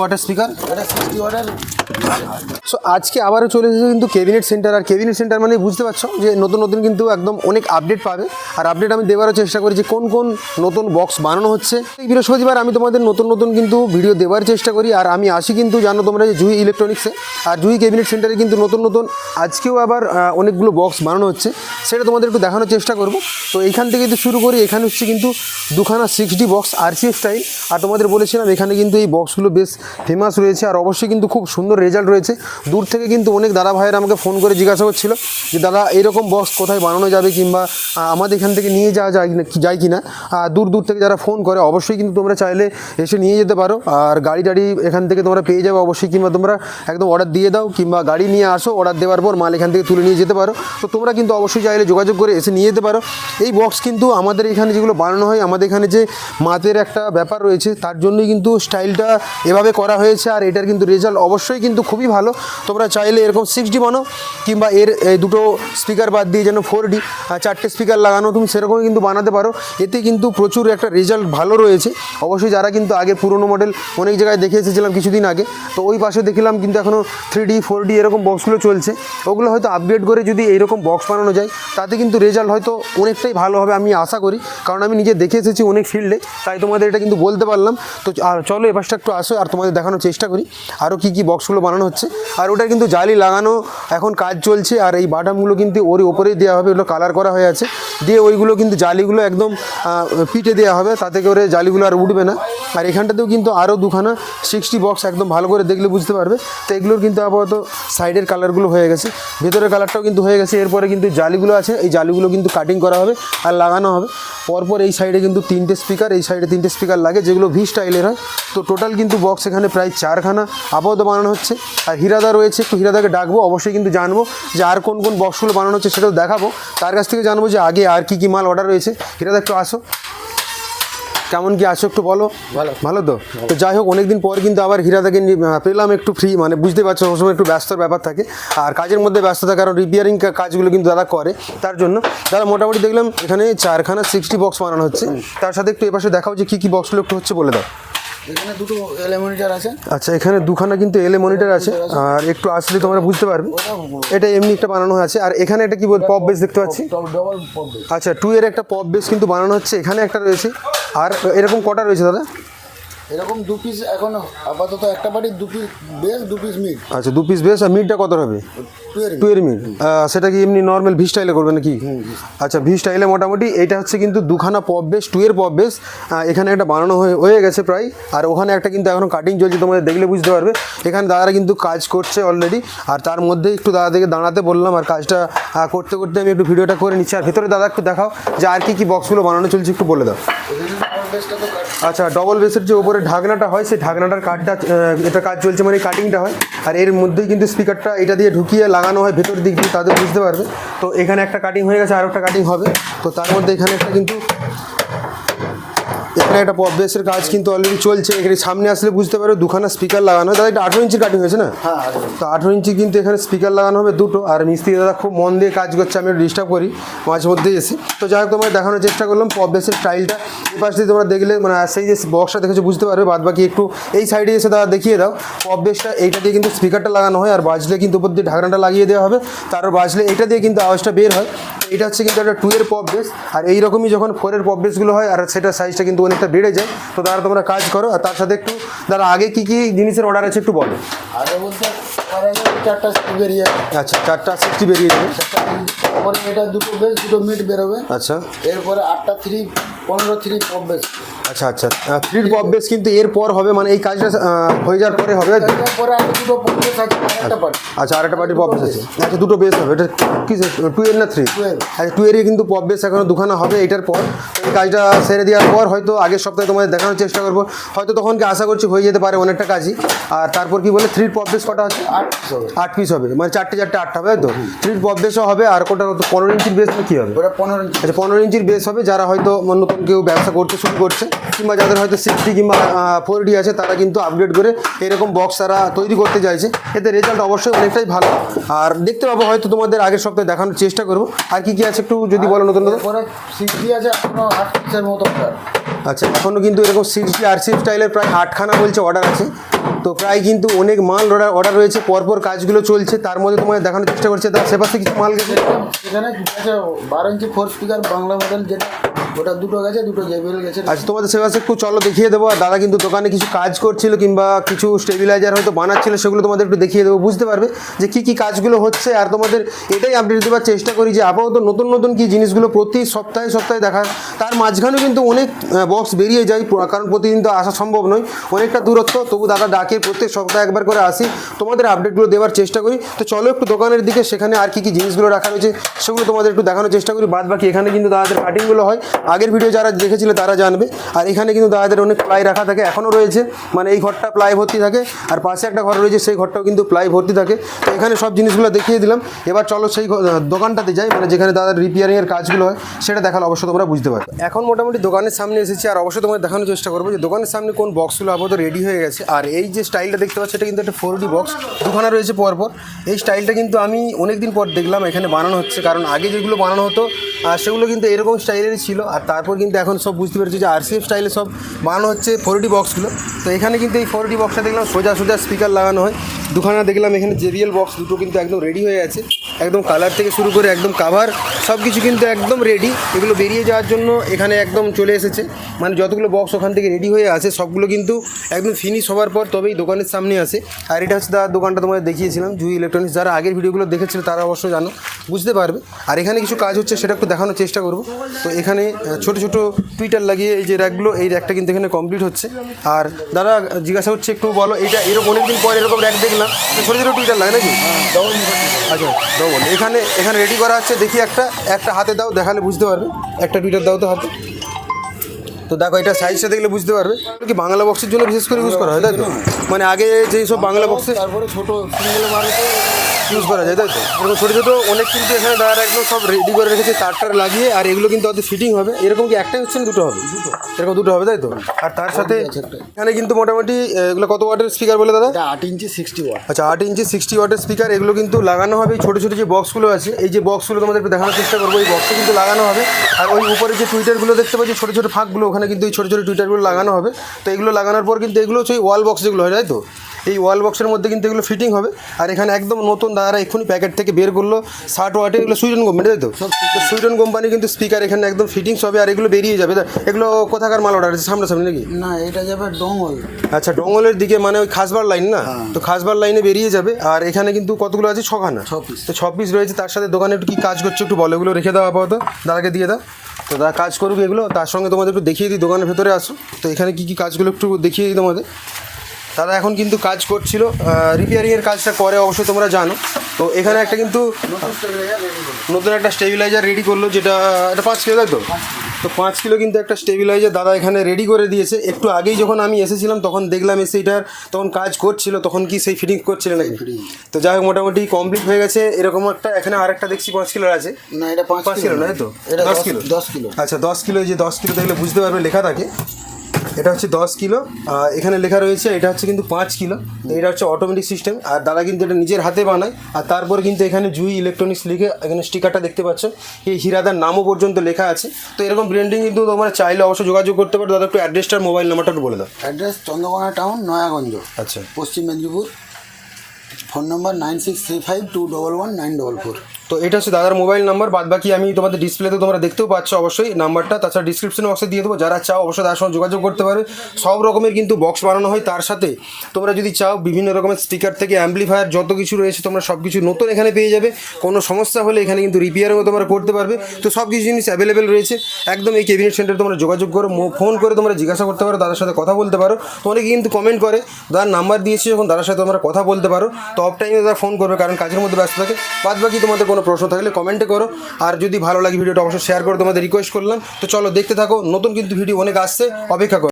Water speaker sixty so আজকে আবারও চলে এসেছে কিন্তু ক্যাবিনেট সেন্টার আর ক্যাবিনেট সেন্টার মানে বুঝতে পারছ যে নতুন নতুন কিন্তু একদম অনেক আপডেট পাবে। আর আপডেট আমি দেওয়ারও চেষ্টা করি যে কোন কোন নতুন বক্স বানানো হচ্ছে। এই বৃহস্পতিবার আমি তোমাদের নতুন নতুন কিন্তু ভিডিও দেওয়ার চেষ্টা করি। আর আমি আসি কিন্তু জানো তোমরা যে জুই ইলেকট্রনিক্সে আর জুই ক্যাবিনেট সেন্টারে কিন্তু নতুন নতুন আজকেও আবার অনেকগুলো বক্স বানানো হচ্ছে। সেটা তোমাদের একটু দেখানোর চেষ্টা করব। তো এইখান থেকে যদি শুরু করি, এখানে হচ্ছে কিন্তু দুখানা six D box RCF style আর তোমাদের বলেছিলাম এখানে কিন্তু এই বক্সগুলো বেশ ফেমাস রয়েছে আর অবশ্যই কিন্তু খুব সুন্দর রেজাল্ট রয়েছে। দূর থেকে কিন্তু অনেক দাদা ভাইয়েরা আমাকে ফোন করে জিজ্ঞাসা করছিল যে, দাদা, এরকম বক্স কোথায় বানানো যাবে কিংবা আমাদের এখান থেকে নিয়ে যাওয়া যায় যায় কি না দূর দূর থেকে যারা ফোন করে, অবশ্যই কিন্তু তোমরা চাইলে এসে নিয়ে যেতে পারো। আর গাড়ি টাড়ি এখান থেকে তোমরা পেয়ে যাবে অবশ্যই, কিংবা তোমরা একদম অর্ডার দিয়ে দাও, কিংবা গাড়ি নিয়ে আসো অর্ডার দেওয়ার পর মাল এখান থেকে তুলে নিয়ে যেতে পারো। তো তোমরা কিন্তু অবশ্যই চাইলে যোগাযোগ করে এসে নিয়ে যেতে পারো। এই বক্স কিন্তু আমাদের এখানে যেগুলো বানানো হয়, আমাদের এখানে যে মাতের একটা ব্যাপার রয়েছে, তার জন্যই কিন্তু স্টাইলটা এভাবে করা হয়েছে আর এটার কিন্তু রেজাল্ট অবশ্যই কিন্তু খুবই ভালো। তোমরা চাইলে এরকম সিক্স ডি বানো কিংবা এর দুটো স্পিকার বাদ দিয়ে যেন ফোর ডি চারটে স্পিকার লাগানো তুমি সেরকমই কিন্তু বানাতে পারো। এতে কিন্তু প্রচুর একটা রেজাল্ট ভালো রয়েছে। অবশ্যই যারা কিন্তু আগে পুরোনো মডেল অনেক জায়গায় দেখে এসেছিলাম কিছুদিন আগে, তো ওই পাশে দেখলাম কিন্তু এখনও থ্রি ডি ফোর ডি এরকম বক্সগুলো চলছে। ওগুলো হয়তো আপগ্রেড করে যদি এইরকম বক্স বানানো যায়, তাতে কিন্তু রেজাল্ট হয়তো অনেকটাই ভালো হবে আমি আশা করি। কারণ আমি নিজে দেখে এসেছি অনেক ফিল্ডে তাই তোমাদের এটা কিন্তু বলতে পারলাম। তো, আর চলো এ পাশটা একটু আসো, আর তোমাদের দেখানোর চেষ্টা করি আরও কী কী বক্সগুলো বানানো হচ্ছে। আর ওটা কিন্তু জালি লাগানো এখন কাজ চলছে, আর এই বাটামগুলো কিন্তু ওর ওপরেই দেওয়া হবে, ওগুলো কালার করা হয়ে আছে। দিয়ে ওইগুলো কিন্তু জালিগুলো একদম পিঠে দেওয়া হবে, তাতে করে জালিগুলো আর উঠবে না। আর এখানটাতেও কিন্তু আরও দুখানা সিক্সটি বক্স একদম ভালো করে দেখলে বুঝতে পারবে। তো এগুলোর কিন্তু আপাতত সাইডের কালারগুলো হয়ে গেছে। ভেতরের কালারটাও কিন্তু হয়ে গেছে, এরপরে কিন্তু জালিগুলো আছে, এই জালিগুলো কিন্তু কাটিং করা হবে আর লাগানো হবে। পরপর এই সাইডে কিন্তু তিনটে স্পিকার এই সাইডে তিনটে স্পিকার লাগে, যেগুলো ভি স্টাইলের হয়। তো টোটাল কিন্তু বক্স এখানে প্রায় চারখানা আপাতত বানানো হচ্ছে। আর হীরাদা রয়েছে একটু হীরাদাকে ডাকবো অবশ্যই কিন্তু জানব যে আর কোন কোন বক্সগুলো বানানো হচ্ছে সেটাও দেখাবো। তার কাছ থেকে জানব যে আগে আর কী কী মাল অর্ডার রয়েছে। হীরাদা একটু আসো। কেমন কি আছো একটু বলো। ভালো। ভালো তো? তো যাই হোক অনেকদিন পর কিন্তু আবার হীরাদাকে পেলাম একটু ফ্রি মানে বুঝতে পারছ সবসময় একটু ব্যস্তর ব্যাপার থাকে। আর কাজের মধ্যে ব্যস্ততা কারণ রিপেয়ারিং কাজগুলো কিন্তু দাদা করে। তার জন্য দাদা মোটামুটি দেখলাম এখানে চারখানা সিক্সটি বক্স বানানো হচ্ছে। তার সাথে একটু এপাশে দেখাও যে কী কী বক্সগুলো একটু হচ্ছে বলে দাও। এখানে দুটো এলিমিনেটার আছে। আচ্ছা এখানে দুখানা কিন্তু এলএ মনিটর আছে। আর একটু আসলে তোমরা বুঝতে পারবে। এটা এমনি একটা বানানো আছে। আর এখানে একটা কি বল পপ বেস দেখতে পাচ্ছি? আচ্ছা টু এর একটা পপ বেস কিন্তু বানানো হচ্ছে। এখানে একটা রয়েছে। আর এরকম কটা রয়েছে দাদা? এরকম দু পিস এখন আপাতত একটা বাড়ির দু পিস বেশ দু পিস মিট আচ্ছা দু পিস বেশ আর মিটটা কত হবে? টুয়ের মিট সেটা কি এমনি নর্মাল ভি স্টাইলে করবে নাকি? আচ্ছা ভি স্টাইলে মোটামুটি এটা হচ্ছে কিন্তু দুখানা পপ বেস টুয়ের পপ বেস এখানে একটা বানানো হয়ে হয়ে গেছে প্রায়। আর ওখানে একটা কিন্তু এখনও কাটিং চলছে তোমাদের দেখলে বুঝতে পারবে। এখানে দাদারা কিন্তু কাজ করছে অলরেডি আর তার মধ্যে একটু দাদাদেরকে দাঁড়াতে বললাম আর কাজটা করতে করতে আমি একটু ভিডিওটা করে নিচ্ছি। আর ভেতরে দাদা একটু দেখাও যে আর কি কি বক্সগুলো বানানো চলছে একটু বলে দাও। আচ্ছা ডবল বেসের যে উপরে ঢাকনাটা হয়, সেই ঢাকনাটার কাঠটা এটা কাজ চলছে মানে কাটিংটা হয়। আর এর মধ্যেই কিন্তু স্পিকারটা এটা দিয়ে ঢুকিয়ে লাগানো হয়, ভেতর দিক দিয়ে, তাদের বুঝতে পারবে। তো এখানে একটা কাটিং হয়ে গেছে আর একটা কাটিং হবে। তো তার মধ্যে এখানে একটা কিন্তু একটা পপ বেসের কাজ কিন্তু অলরেডি চলছে এখানে সামনে আসলে বুঝতে পারবে দুখানা স্পিকার লাগানো হয়। দাদা এটা আঠেরো ইঞ্চি কাটিং হয়েছে না? হ্যাঁ তো আঠেরো ইঞ্চি কিন্তু এখানে স্পিকার লাগানো হবে দুটো। আর মিস্ত্রি দাদা খুব মন দিয়ে কাজ করছে আমি ডিস্টার্ব করি মাঝে মধ্যে এসে। তো যাই হোক তোমায় দেখানোর চেষ্টা করলাম পপ বেসের স্টাইলটা এই পাশ দিয়ে তোমরা দেখলে মানে সেই যে বক্সটা দেখেছ বুঝতে পারবে বাদ বাকি একটু এই সাইডে এসে দাদা দেখিয়ে দাও। পপ বেসটা এইটা দিয়ে কিন্তু স্পিকারটা লাগানো হয় আর বাজলে কিন্তু উপর দিয়ে ঢাকনাটা লাগিয়ে দেওয়া হবে। তারপর বাজলে এটা দিয়ে কিন্তু আওয়াজটা বের হয়। এটা হচ্ছে কিন্তু একটা টু এর পপ বেস আর এইরকমই যখন ফোরের পপ বেসগুলো হয় আর সেটা সাইজটা কিন্তু অনেকটা বেড়ে যায়। তো তারা তোমরা কাজ করো আর তার সাথে একটু দাদা আগে কি কি জিনিসের অর্ডার আছে একটু বলো। আগে বলতে চারটা বেরিয়ে আচ্ছা চারটা বেরিয়ে যাবে। তারপরে এটা দুটো বেস দুটো মিট বেরোবে। আচ্ছা। এরপরে আটটা থ্রি পনেরো থ্রি পপ বেস আচ্ছা আচ্ছা। থ্রির পপ বেস কিন্তু এরপর হবে মানে এই কাজটা হয়ে যাওয়ার পরে হবে। পার্টি আচ্ছা আরেকটা পার্টি পপ বেস আছে। আচ্ছা দুটো বেস হবে। এটা কি টু এর না থ্রি আচ্ছা টু এরই কিন্তু পপ বেস এখনও দুখানা হবে এটার পর। এই কাজটা সেরে দেওয়ার পর হয়তো আগের সপ্তাহে তোমাদের দেখানোর চেষ্টা করব। হয়তো তখন কি আশা করছি হয়ে যেতে পারে অনেকটা কাজই। আর তারপর কি বলে থ্রির পপ বেস কটা হচ্ছে? আট পিস হবে। আট পিস হবে। মানে চারটে চারটে আটটা হবে তো? থ্রির পপ বেসও হবে আর কোটা পনেরো ইঞ্চির বেস কি হবে? ওটা পনেরো ইঞ্চি। আচ্ছা পনেরো ইঞ্চির বেস হবে যারা হয়তো নতুন কেউ ব্যবসা করতে শুরু করছে। কিংবা যাদের হয়তো সিক্সটি কিংবা ফোর ডি আছে তারা কিন্তু আপগ্রেড করে এরকম বক্স তারা তৈরি করতে চাইছে। এতে রেজাল্ট অবশ্যই অনেকটাই ভালো। আর দেখতে পাবো হয়তো তোমাদের আগের সপ্তাহে দেখানোর চেষ্টা করব। আর কি কি আছে একটু যদি বলো নতুন নতুন? সিক্সটি আছে আট মতো। আচ্ছা এখনও কিন্তু এরকম সিক্সটি আর সি স্টাইলের প্রায় আটখানা বলছে অর্ডার আছে। তো প্রায় কিন্তু অনেক মাল অর্ডার অর্ডার রয়েছে পরপর কাজগুলো চলছে তার মধ্যে তোমাদের দেখানোর চেষ্টা করছে। তার সেপাশে কিছু মাল গেছে? এখানে বারো inch four speaker Bangla model যেটা ওটা দুটো গেছে, দুটো জেবিএল গেছে। আচ্ছা তোমাদের সেপাশে একটু চলো দেখিয়ে দেবো। আর দাদা কিন্তু দোকানে কিছু কাজ করছিল কিংবা কিছু স্টেবিলাইজার হয়তো বানাচ্ছিল, সেগুলো তোমাদের একটু দেখিয়ে দেবো, বুঝতে পারবে যে কী কী কাজগুলো হচ্ছে। আর তোমাদের এটাই আপডেট দেওয়ার চেষ্টা করি যে আপাতত নতুন নতুন কি জিনিসগুলো প্রতি সপ্তাহে সপ্তাহে দেখার তার মাঝখানেও কিন্তু অনেক বক্স বেরিয়ে যায় কারণ প্রতিদিন তো আসা সম্ভব নয়। অনেকটা দূরত্ব, তবু দাদা ডাকে প্রত্যেক সপ্তাহে একবার করে আসি। তোমাদের আপডেটগুলো দেওয়ার চেষ্টা করি। তো চলো একটু দোকানের দিকে, সেখানে আর কি কি জিনিসগুলো রাখা রয়েছে, সেগুলো তোমাদের একটু দেখানোর চেষ্টা করি। বাদ বাকি এখানে কিন্তু দাদাদের কাটিংগুলো হয়। আগের ভিডিও যারা দেখেছিল তারা জানবে। আর এখানে কিন্তু দাদাদের অনেক প্লাই রাখা থাকে, এখনও রয়েছে। মানে এই ঘরটা প্লাই ভর্তি থাকে, আর পাশে একটা ঘর রয়েছে, সেই ঘরটাও কিন্তু প্লাই ভর্তি থাকে। তো এখানে সব জিনিসগুলো দেখিয়ে দিলাম। এবার চলো সেই দোকানটাতে যাই মানে যেখানে দাদার রিপেয়ারিংয়ের কাজগুলো হয়, সেটা দেখালে অবশ্য তোমরা বুঝতে পারবে। এখন মোটামুটি দোকানের সামনে এসেছি, আর অবশ্যই তোমাদের দেখানোর চেষ্টা করব যে দোকানের সামনে কোন বক্সগুলো আপাতত রেডি হয়ে গেছে। আর এই যে স্টাইলটা দেখতে পাচ্ছ, এটা কিন্তু একটা ফোর ডি বক্স দুখানা রয়েছে পরপর এই স্টাইলটা কিন্তু আমি অনেকদিন পর দেখলাম, এখানে বানানো হচ্ছে। কারণ আগে যেগুলো বানানো হতো সেগুলো কিন্তু এরকম স্টাইলেরই ছিল। আর তারপর কিন্তু এখন সব বুঝতে পেরেছি যে আরসিএফ স্টাইলে সব মান হচ্ছে ফোরটি বক্সগুলো তো এখানে কিন্তু এই ফোরটি বক্সটা দেখলাম সোজা সোজা স্পিকার লাগানো হয়। দুখানা দেখলাম এখানে জেবিএল বক্স দুটো কিন্তু একদম রেডি হয়ে আছে। একদম কালার থেকে শুরু করে একদম কাভার সব কিছু কিন্তু একদম রেডি এগুলো বেরিয়ে যাওয়ার জন্য এখানে একদম চলে এসেছে। মানে যতগুলো বক্স ওখান থেকে রেডি হয়ে আছে, সবগুলো কিন্তু একদম ফিনিশ হওয়ার পর তবেই দোকানের সামনে আসে। আর এটা হচ্ছে দাদার দোকানটা তোমাদের দেখিয়েছিলাম, জুই ইলেকট্রনিক্স যারা আগের ভিডিওগুলো দেখেছিল তারা অবশ্যই জানো, বুঝতে পারবে। আর এখানে কিছু কাজ হচ্ছে, সেটা একটু দেখানোর চেষ্টা করব। তো এখানে ছোট ছোট টুইটার লাগিয়ে এই যে র্যাকগুলো এই র্যাকটা কিন্তু এখানে কমপ্লিট হচ্ছে। আর দাদা, জিজ্ঞাসা হচ্ছে একটু বলো, এটা এরকম অনেকদিন পর এরকম র্যাক দেখলাম, ছোটো ছোটো টুইটার লাগে নাকি? আচ্ছা ডবল এখানে এখানে রেডি করা হচ্ছে দেখি একটা একটা হাতে দাও, দেখালে বুঝতে পারবে। একটা টুইটার দাও তো হাতে। তো দেখো, এটা সাইজটা দেখলে বুঝতে পারবে। কি বাংলা বক্সের জন্য বিশেষ করে ইউজ করা হয়, তাই তো? মানে আগে যেই সব বাংলা বক্সে তারপরে ছোটো ইউজ করা যায় তাই তো? এরকম ছোটো ছোটো অনেক কিন্তু এখানে দাঁড়া একদম সব রেডি করে রেখেছে তার টার লাগিয়ে আর এগুলো কিন্তু অত ফিটিং হবে। এরকম কি একটাই হচ্ছে দুটো হবে? দুটো। এরকম দুটো হবে তাই তো? আর তার সাথে এখানে কিন্তু মোটামুটি এগুলো কত ওয়াটের স্পিকার বলে দাদা? আট ইঞ্চি সিক্সটি ওয়াট আচ্ছা আট ইঞ্চি সিক্সটি ওয়াটের স্পিকার এগুলো কিন্তু লাগানো হবে এই ছোটো ছোটো যে বক্সগুলো আছে এই যে বক্সগুলো তোমাদের একটু দেখানোর চেষ্টা করব এই বক্সে কিন্তু লাগানো হবে। আর ওই উপরে যে টুইটারগুলো দেখতে পাচ্ছি ছোটো ছোটো ফাঁকগুলো ওখানে কিন্তু এই ছোটো ছোটো টুইটারগুলো লাগানো হবে। তো এগুলো লাগানোর পর কিন্তু এগুলো সেই ওয়াল বক্স যেগুলো হয় তাই তো? এই ওয়াল বক্সের মধ্যে কিন্তু এগুলো ফিটিং হবে। আর এখানে একদম নতুন দাদারা এক্ষুনি প্যাকেট থেকে বের করল। ষাট ওয়াটের এগুলো সুইডেন কোম্পানি তাই তো? সুইডেন। কোম্পানি কিন্তু স্পিকার এখানে একদম ফিটিংস হবে আর এগুলো বেরিয়ে যাবে। এগুলো কোথাকার মাল অর্ডার আছে সামনাসামনি নাকি? না এটা যাবে ডোঙ্গল আচ্ছা ডঙ্গলের দিকে মানে ওই খাসবার লাইন না? তো খাসবার লাইনে বেরিয়ে যাবে। আর এখানে কিন্তু কতগুলো আছে? ছখানা। তো ছ পিস রয়েছে। তার সাথে দোকানে একটু কি কাজ করছে একটু বলো। এগুলো রেখে দাও আপাতত। দাদাকে দিয়ে দাও। তো দাদা কাজ করুক এগুলো। তার সঙ্গে তোমাদের একটু দেখিয়ে দিই। দোকানের ভেতরে আসো। তো এখানে কি কি কাজগুলো একটু দেখিয়ে দিই তোমাদের। দাদা এখন কিন্তু কাজ করছিল। রিপেয়ারিংয়ের কাজটা করে অবশ্যই তোমরা জানো। তো এখানে একটা কিন্তু নতুন একটা স্টেবিলাইজার রেডি করল যেটা এটা পাঁচ কিলো তাই তো? তো পাঁচ কিলো কিন্তু একটা স্টেবিলাইজার দাদা এখানে রেডি করে দিয়েছে। একটু আগেই যখন আমি এসেছিলাম তখন দেখলাম এসে এটার তখন কাজ করছিল তখন কি সেই ফিটিং করছিল নাকি? তো যাই হোক মোটামুটি কমপ্লিট হয়ে গেছে। এরকম একটা এখানে আরেকটা দেখছি পাঁচ কিলোর আছে। না এটা পাঁচ কিলো নয় তো? এটা দশ দশ কিলো? দশ কিলো। আচ্ছা দশ কিলো এই যে দশ কিলো দেখলে বুঝতে পারবে লেখা থাকে। এটা হচ্ছে দশ কিলো এখানে লেখা রয়েছে এটা হচ্ছে কিন্তু পাঁচ কিলো। এটা হচ্ছে অটোমেটিক সিস্টেম আর দাদা কিন্তু এটা নিজের হাতে বানায়। আর তারপরে কিন্তু এখানে জুই ইলেকট্রনিক্স লিখে এখানে স্টিকারটা দেখতে পাচ্ছ এই হিরাদার নামও পর্যন্ত লেখা আছে। তো এরকম ব্র্যান্ডিং কিন্তু তোমরা চাইলে অবশ্যই যোগাযোগ করতে পারো। দাদা একটু অ্যাড্রেসটার মোবাইল নাম্বারটা একটু বলে দাও। Address Chandrakona town Nayaganj. আচ্ছা। Paschim Medinipur. Phone number nine six three five two double one nine double four তো এটা হচ্ছে দাদার মোবাইল নাম্বার বাদ বাকি আমি তোমাদের ডিসপ্লেতে তোমরা দেখতেও পাচ্ছ অবশ্যই নাম্বারটা তাছাড়া ডিসক্রিপশন বক্সে দিয়ে দেবো, যারা চাও অবশ্যই তার সঙ্গে যোগাযোগ করতে পারবে সব রকমের কিন্তু বক্স বানানো হয় তার সাথে। তোমরা যদি চাও বিভিন্ন রকমের স্পিকার থেকে অ্যাম্পলিফায়ার যত কিছু রয়েছে তোমরা সব কিছু নতুন এখানে পেয়ে যাবে। কোনো সমস্যা হলে এখানে কিন্তু রিপেয়ারও তোমরা করতে পারবে। তো সব কিছু জিনিস অ্যাভেলেবেল রয়েছে। একদম এই কেবিনেট সেন্টারে তোমরা যোগাযোগ করো ফোন করে তোমরা জিজ্ঞাসা করতে পারো, দাদার সাথে কথা বলতে পারো। অনেকে কিন্তু কমেন্ট করে দাদার নাম্বার দিয়েছি যখন, দাদার সাথে তোমরা কথা বলতে পারো। তো অফ টাইমে দাদা ফোন করবে, কারণ কাজের মধ্যে ব্যস্ত থাকে। বাদ বাকি তোমাদের কোনো প্রশ্ন থাকলে কমেন্টে করো। আর যদি ভালো লাগে ভিডিওটা অবশ্যই শেয়ার করে তোমাদের রিকোয়েস্ট করলাম। তো চলো দেখতে থাকো, নতুন কিন্তু ভিডিও অনেক আসছে, অপেক্ষা করো।